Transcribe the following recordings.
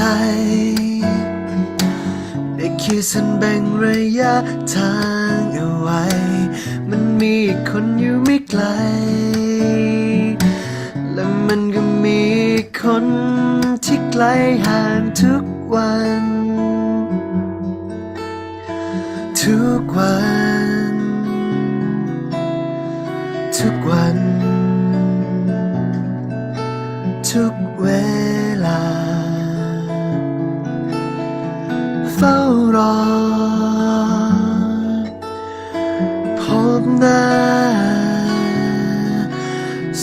ใจ ได้คิดสันแบ่งระยะทางเอาไว้ มันมีคนอยู่ไม่ไกล และมันก็มีคนที่ไกลห่างทุกวัน ทุกวัน ทุกวัน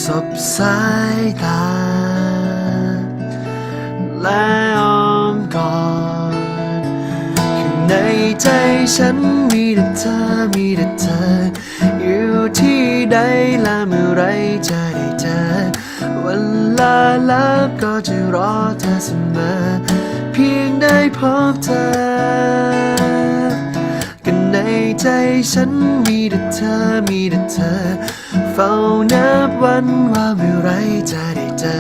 สบสายตา และอ้อมกอดข้างในใจฉันมีแต่เธอ มีแต่เธอ อยู่ที่ใดและเมื่อไรจะได้เจอ วันลาแล้วก็จะรอเธอเสมอ เพียงได้พบเธอกันในใจฉันมีแต่เธอ มีแต่เธอ เฝ้านับวันว่าเมื่อไรจะได้เจอ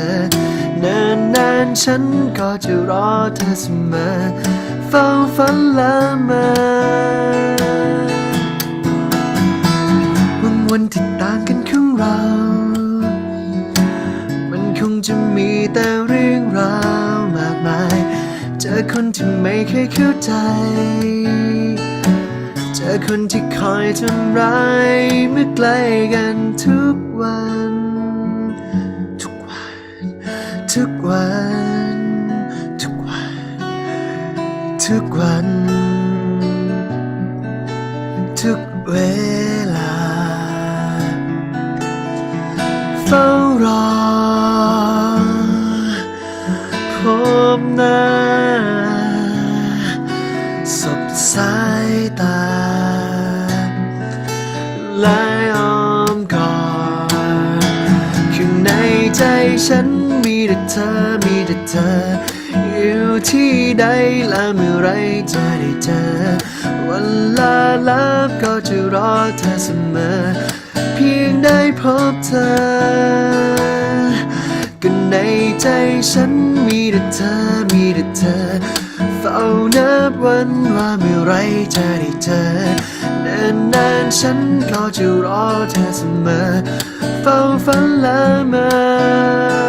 เนิ่นนานฉันก็จะรอเธอเสมอ เฝ้าฝันละเมอวันวันที่ต่างกันของเรา มันคงจะมีแต่เรื่องราวมากมาย เจอคนที่ไม่เคยเข้าใจ เธอคนที่คอยทำร้ายเมื่อใกล้กันทุกวัน ทุกวัน ทุกวัน ทุกวัน ทุกวัน ทุกเว และอ้อมกอดข้างในใจฉันมีแต่เธอมีแต่เธอ อยู่ที่ใดและเมื่อไรจะได้เจอ วันลาล้วก็จะรอเธอเสมอ เพียงได้พบเธอก็ในใจฉันมีแต่เธอมีแต่เธอ เอานับวันว่าเมื่อไรจะได้เจอนานนานฉันก็จะรอเธอเสมอ เฝ้าฝันละเมอ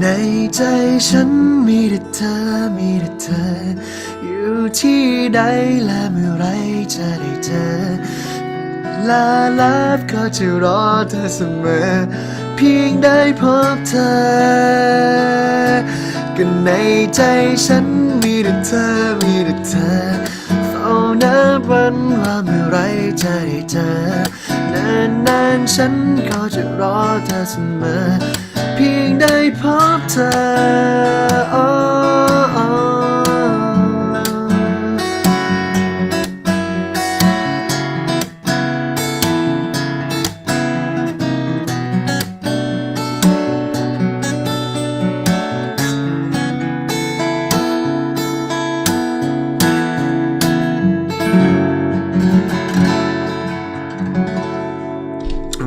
ในใจฉันมีแต่เธอ มีแต่เธอ อยู่ที่ใดและเมื่อไรจะได้เจอ ลาลาบก็จะรอเธอเสมอ เพียงได้พบเธอก็ในใจฉันมีแต่เธอ มีแต่เธอเฝ้านับวันว่าเมื่อไรจะได้เจอ นานนานๆฉันก็จะรอเธอเสมอ พียงได้พบเธอโอ้โอ้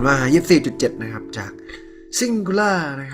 มา24.7 นะครับ จ